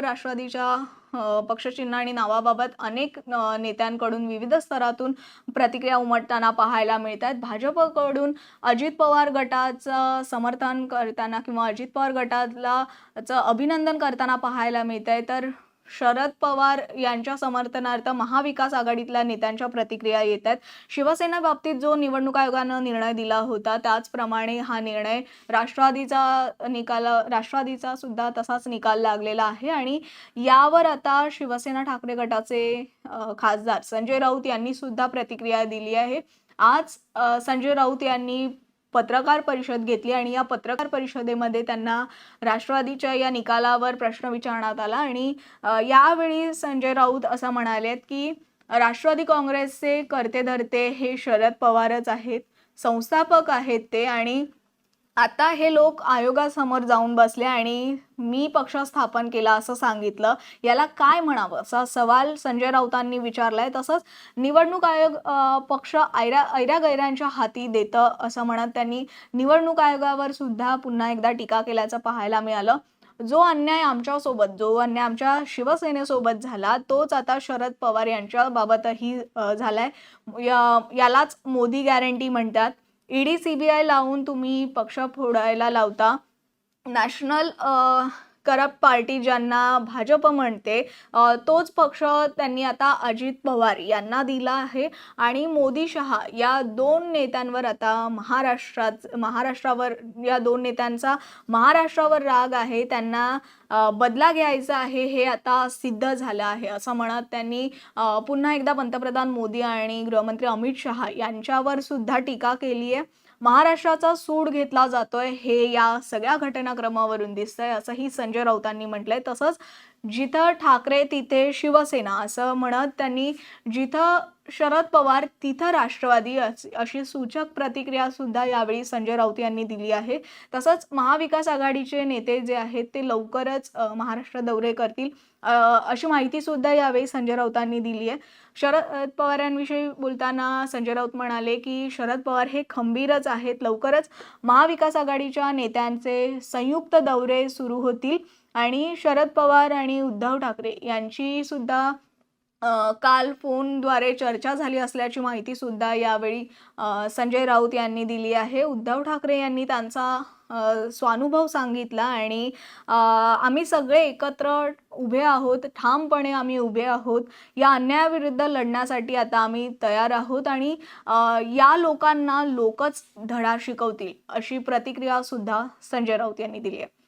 राष्ट्रवादीच्या पक्षचिन्ह आणि नावाबाबत अनेक नेत्यांकडून विविध स्तरातून प्रतिक्रिया उमटताना पाहायला मिळत आहेत भाजपकडून अजित पवार गटाचं समर्थन करताना किंवा अजित पवार गटाला अभिनंदन करताना पाहायला मिळत आहे तर शरद पवार यांच्या समर्थनार्थ महाविकास आघाडीतल्या नेत्यांच्या प्रतिक्रिया येत आहेत. शिवसेना बाबतीत जो निवडणूक आयोगानं निर्णय दिला होता त्याचप्रमाणे हा निर्णय राष्ट्रवादीचा निकाल राष्ट्रवादीचा सुद्धा तसाच निकाल लागलेला आहे आणि यावर आता शिवसेना ठाकरे गटाचे खासदार संजय राऊत यांनी सुद्धा प्रतिक्रिया दिली आहे. आज संजय राऊत यांनी पत्रकार परिषद घेतली आणि या पत्रकार परिषदेमध्ये त्यांना राष्ट्रवादीच्या या निकालावर प्रश्न विचारण्यात आला. आणि यावेळी संजय राऊत असं म्हणालेत की राष्ट्रवादी काँग्रेसचे करते धरते हे शरद पवारच आहेत संस्थापक आहेत ते आणि आता हे लोक आयोगासमोर जाऊन बसले आणि मी पक्ष स्थापन केला असं सांगितलं. याला काय म्हणावं? असा सवाल संजय राऊतांनी विचारलाय. तसंच निवडणूक आयोग पक्ष ऐरा ऐऱ्या गैऱ्यांच्या हाती देतं असं म्हणत त्यांनी निवडणूक आयोगावर सुद्धा पुन्हा एकदा टीका केल्याचं पाहायला मिळालं. जो अन्याय आमच्यासोबत जो अन्याय आमच्या शिवसेनेसोबत झाला तोच आता शरद पवार यांच्या बाबतही झालाय. या- यालाच मोदी गॅरंटी म्हणतात. ईडी सीबीआय लावून तुम्ही पक्ष फोडायला लावता. नॅशनल करप्ट पार्टी ज्यांना भाजप म्हणते तोच पक्ष त्यांनी आता अजित पवार यांना दिला आहे. आणि मोदी शहा या दोन नेत्यांवर आता महाराष्ट्रात महाराष्ट्रावर या दोन नेत्यांचा महाराष्ट्रावर राग आहे. त्यांना बदला घ्यायचा आहे हे आता सिद्ध झालं आहे. असं म्हणत त्यांनी पुन्हा एकदा पंतप्रधान मोदी आणि गृहमंत्री अमित शहा यांच्यावर सुद्धा टीका केली आहे. महाराष्ट्राचा सूड घेतला जातोय. हे या सगळ्या घटनाक्रमावरून दिसतंय असंही संजय राऊतांनी म्हटलंय. तसंच जिथं ठाकरे तिथे शिवसेना असं म्हणत त्यांनी जिथं शरद पवार तिथं राष्ट्रवादी अशी सूचक प्रतिक्रिया सुद्धा यावेळी संजय राऊत यांनी दिली आहे. तसंच महाविकास आघाडीचे नेते जे आहेत ते लवकरच महाराष्ट्र दौरे करतील अशी माहिती सुद्धा यावेळी संजय राऊतांनी दिली आहे. शरद पवारांविषयी बोलताना संजय राऊत म्हणाले की शरद पवार हे खंबीरच आहेत. लवकरच महाविकास आघाडीच्या नेत्यांचे संयुक्त दौरे सुरू होतील आणि शरद पवार आणि उद्धव ठाकरे यांची सुद्धा काल फोनद्वारे चर्चा झाली असल्याची माहितीसुद्धा यावेळी संजय राऊत यांनी दिली आहे. उद्धव ठाकरे यांनी त्यांचा स्वानुभव सांगितला आणि आम्ही सगळे एकत्र उभे आहोत ठामपणे आम्ही उभे आहोत. या अन्यायाविरुद्ध लढण्यासाठी आता आम्ही तयार आहोत आणि या लोकांना लोकच धडा शिकवतील अशी प्रतिक्रियासुद्धा संजय राऊत यांनी दिली आहे.